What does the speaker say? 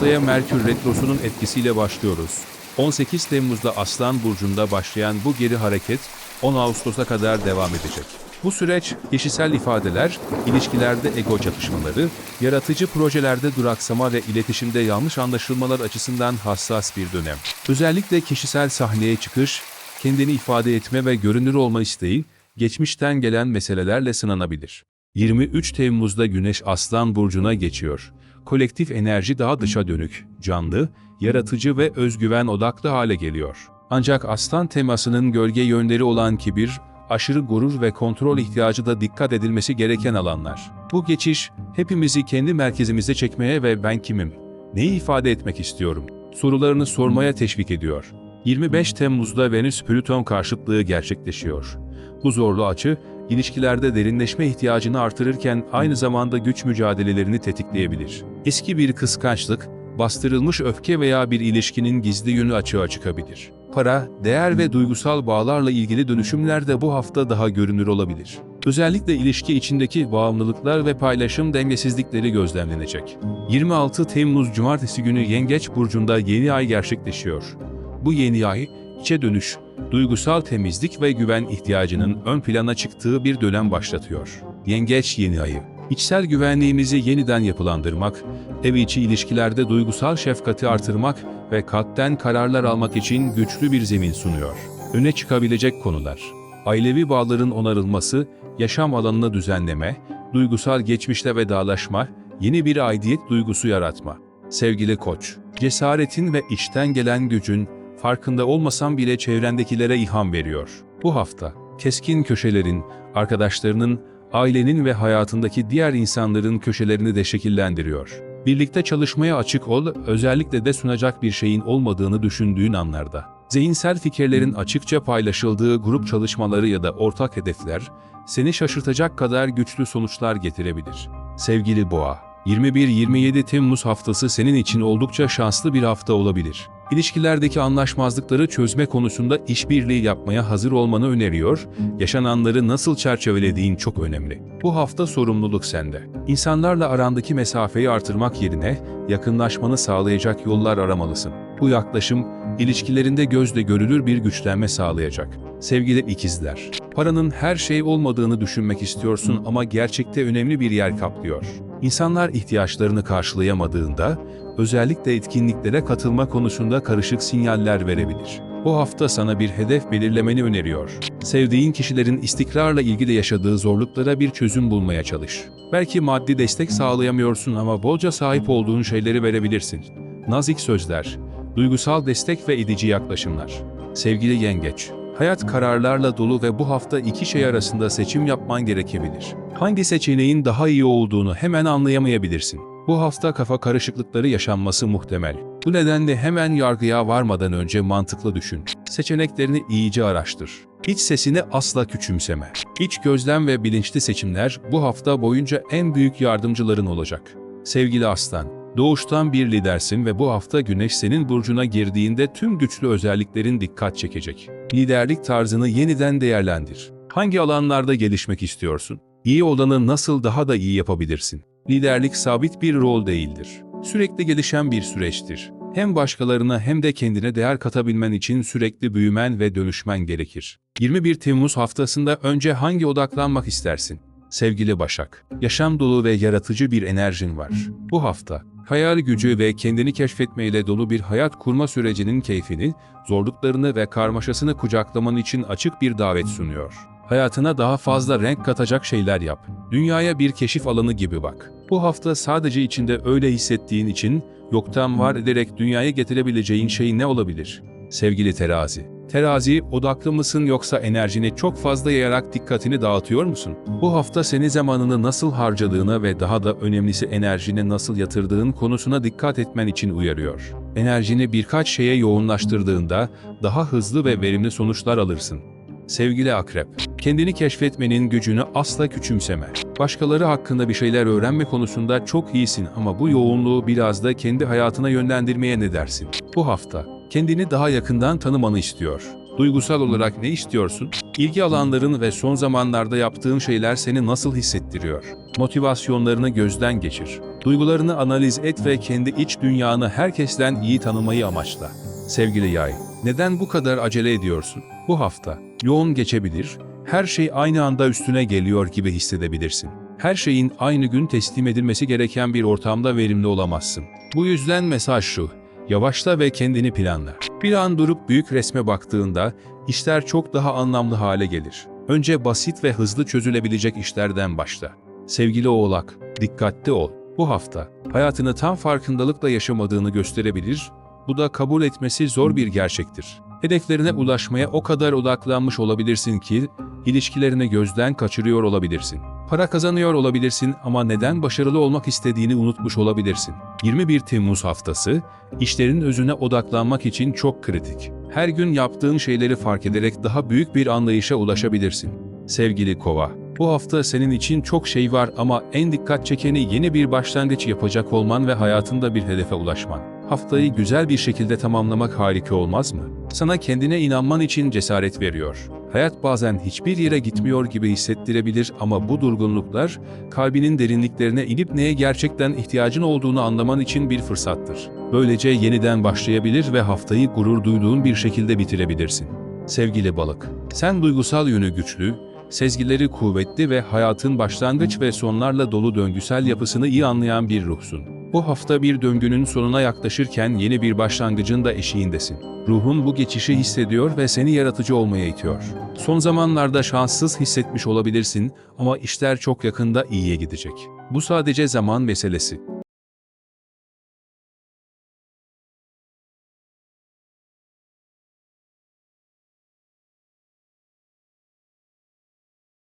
Haftaya Merkür Retrosu'nun etkisiyle başlıyoruz. 18 Temmuz'da Aslan Burcu'nda başlayan bu geri hareket 10 Ağustos'a kadar devam edecek. Bu süreç kişisel ifadeler, ilişkilerde ego çatışmaları, yaratıcı projelerde duraksama ve iletişimde yanlış anlaşılmalar açısından hassas bir dönem. Özellikle kişisel sahneye çıkış, kendini ifade etme ve görünür olma isteği, geçmişten gelen meselelerle sınanabilir. 23 Temmuz'da Güneş Aslan Burcu'na geçiyor. Kolektif enerji daha dışa dönük, canlı, yaratıcı ve özgüven odaklı hale geliyor. Ancak aslan temasının gölge yönleri olan kibir, aşırı gurur ve kontrol ihtiyacı da dikkat edilmesi gereken alanlar. Bu geçiş, hepimizi kendi merkezimize çekmeye ve ben kimim, neyi ifade etmek istiyorum, sorularını sormaya teşvik ediyor. 25 Temmuz'da Venüs-Plüton karşıtlığı gerçekleşiyor. Bu zorlu açı, ilişkilerde derinleşme ihtiyacını artırırken aynı zamanda güç mücadelelerini tetikleyebilir. Eski bir kıskançlık, bastırılmış öfke veya bir ilişkinin gizli yönü açığa çıkabilir. Para, değer ve duygusal bağlarla ilgili dönüşümler de bu hafta daha görünür olabilir. Özellikle ilişki içindeki bağımlılıklar ve paylaşım dengesizlikleri gözlemlenecek. 26 Temmuz Cumartesi günü Yengeç Burcu'nda yeni ay gerçekleşiyor. Bu yeni ay, içe dönüş, duygusal temizlik ve güven ihtiyacının ön plana çıktığı bir dönem başlatıyor. Yengeç yeni ayı, içsel güvenliğimizi yeniden yapılandırmak, ev içi ilişkilerde duygusal şefkati artırmak ve kalpten kararlar almak için güçlü bir zemin sunuyor. Öne çıkabilecek konular, ailevi bağların onarılması, yaşam alanını düzenleme, duygusal geçmişle vedalaşma, yeni bir aidiyet duygusu yaratma. Sevgili koç, cesaretin ve içten gelen gücün, farkında olmasan bile çevrendekilere ilham veriyor. Bu hafta, keskin köşelerin, arkadaşlarının, ailenin ve hayatındaki diğer insanların köşelerini de şekillendiriyor. Birlikte çalışmaya açık ol, özellikle de sunacak bir şeyin olmadığını düşündüğün anlarda. Zihinsel fikirlerin açıkça paylaşıldığı grup çalışmaları ya da ortak hedefler, seni şaşırtacak kadar güçlü sonuçlar getirebilir. Sevgili Boğa, 21-27 Temmuz haftası senin için oldukça şanslı bir hafta olabilir. İlişkilerdeki anlaşmazlıkları çözme konusunda işbirliği yapmaya hazır olmanı öneriyor, yaşananları nasıl çerçevelediğin çok önemli. Bu hafta sorumluluk sende. İnsanlarla arandaki mesafeyi artırmak yerine yakınlaşmanı sağlayacak yollar aramalısın. Bu yaklaşım, ilişkilerinde gözle görülür bir güçlenme sağlayacak. Sevgili ikizler, paranın her şey olmadığını düşünmek istiyorsun ama gerçekte önemli bir yer kaplıyor. İnsanlar ihtiyaçlarını karşılayamadığında, özellikle etkinliklere katılma konusunda karışık sinyaller verebilir. Bu hafta sana bir hedef belirlemeni öneriyor. Sevdiğin kişilerin istikrarla ilgili yaşadığı zorluklara bir çözüm bulmaya çalış. Belki maddi destek sağlayamıyorsun ama bolca sahip olduğun şeyleri verebilirsin. Nazik sözler, duygusal destek ve edici yaklaşımlar. Sevgili yengeç, hayat kararlarla dolu ve bu hafta iki şey arasında seçim yapman gerekebilir. Hangi seçeneğin daha iyi olduğunu hemen anlayamayabilirsin. Bu hafta kafa karışıklıkları yaşanması muhtemel. Bu nedenle hemen yargıya varmadan önce mantıklı düşün. Seçeneklerini iyice araştır. İç sesini asla küçümseme. İç gözlem ve bilinçli seçimler bu hafta boyunca en büyük yardımcıların olacak. Sevgili Aslan, doğuştan bir lidersin ve bu hafta Güneş senin burcuna girdiğinde tüm güçlü özelliklerin dikkat çekecek. Liderlik tarzını yeniden değerlendir. Hangi alanlarda gelişmek istiyorsun? İyi olanı nasıl daha da iyi yapabilirsin? Liderlik sabit bir rol değildir. Sürekli gelişen bir süreçtir. Hem başkalarına hem de kendine değer katabilmen için sürekli büyümen ve dönüşmen gerekir. 21 Temmuz haftasında önce hangi odaklanmak istersin? Sevgili Başak, yaşam dolu ve yaratıcı bir enerjin var. Bu hafta, hayal gücü ve kendini keşfetmeyle dolu bir hayat kurma sürecinin keyfini, zorluklarını ve karmaşasını kucaklaman için açık bir davet sunuyor. Hayatına daha fazla renk katacak şeyler yap. Dünyaya bir keşif alanı gibi bak. Bu hafta sadece içinde öyle hissettiğin için yoktan var ederek dünyaya getirebileceğin şey ne olabilir? Sevgili terazi, terazi odaklı mısın yoksa enerjini çok fazla yayarak dikkatini dağıtıyor musun? Bu hafta seni zamanını nasıl harcadığına ve daha da önemlisi enerjini nasıl yatırdığın konusuna dikkat etmen için uyarıyor. Enerjini birkaç şeye yoğunlaştırdığında daha hızlı ve verimli sonuçlar alırsın. Sevgili akrep, kendini keşfetmenin gücünü asla küçümseme. Başkaları hakkında bir şeyler öğrenme konusunda çok iyisin ama bu yoğunluğu biraz da kendi hayatına yönlendirmeye ne dersin? Bu hafta, kendini daha yakından tanımanı istiyor. Duygusal olarak ne istiyorsun? İlgi alanların ve son zamanlarda yaptığın şeyler seni nasıl hissettiriyor? Motivasyonlarını gözden geçir. Duygularını analiz et ve kendi iç dünyanı herkesten iyi tanımayı amaçla. Sevgili yay, neden bu kadar acele ediyorsun? Bu hafta yoğun geçebilir, her şey aynı anda üstüne geliyor gibi hissedebilirsin. Her şeyin aynı gün teslim edilmesi gereken bir ortamda verimli olamazsın. Bu yüzden mesaj şu, yavaşla ve kendini planla. Bir an durup büyük resme baktığında işler çok daha anlamlı hale gelir. Önce basit ve hızlı çözülebilecek işlerden başla. Sevgili oğlak, dikkatli ol. Bu hafta hayatını tam farkındalıkla yaşamadığını gösterebilir, bu da kabul etmesi zor bir gerçektir. Hedeflerine ulaşmaya o kadar odaklanmış olabilirsin ki ilişkilerini gözden kaçırıyor olabilirsin. Para kazanıyor olabilirsin ama neden başarılı olmak istediğini unutmuş olabilirsin. 21 Temmuz haftası işlerin özüne odaklanmak için çok kritik. Her gün yaptığın şeyleri fark ederek daha büyük bir anlayışa ulaşabilirsin. Sevgili Kova, bu hafta senin için çok şey var ama en dikkat çekeni yeni bir başlangıç yapacak olman ve hayatında bir hedefe ulaşman. Haftayı güzel bir şekilde tamamlamak harika olmaz mı? Sana kendine inanman için cesaret veriyor. Hayat bazen hiçbir yere gitmiyor gibi hissettirebilir ama bu durgunluklar kalbinin derinliklerine inip neye gerçekten ihtiyacın olduğunu anlaman için bir fırsattır. Böylece yeniden başlayabilir ve haftayı gurur duyduğun bir şekilde bitirebilirsin. Sevgili balık, sen duygusal yönü güçlü, sezgileri kuvvetli ve hayatın başlangıç ve sonlarla dolu döngüsel yapısını iyi anlayan bir ruhsun. Bu hafta bir döngünün sonuna yaklaşırken yeni bir başlangıcın da eşiğindesin. Ruhun bu geçişi hissediyor ve seni yaratıcı olmaya itiyor. Son zamanlarda şanssız hissetmiş olabilirsin ama işler çok yakında iyiye gidecek. Bu sadece zaman meselesi.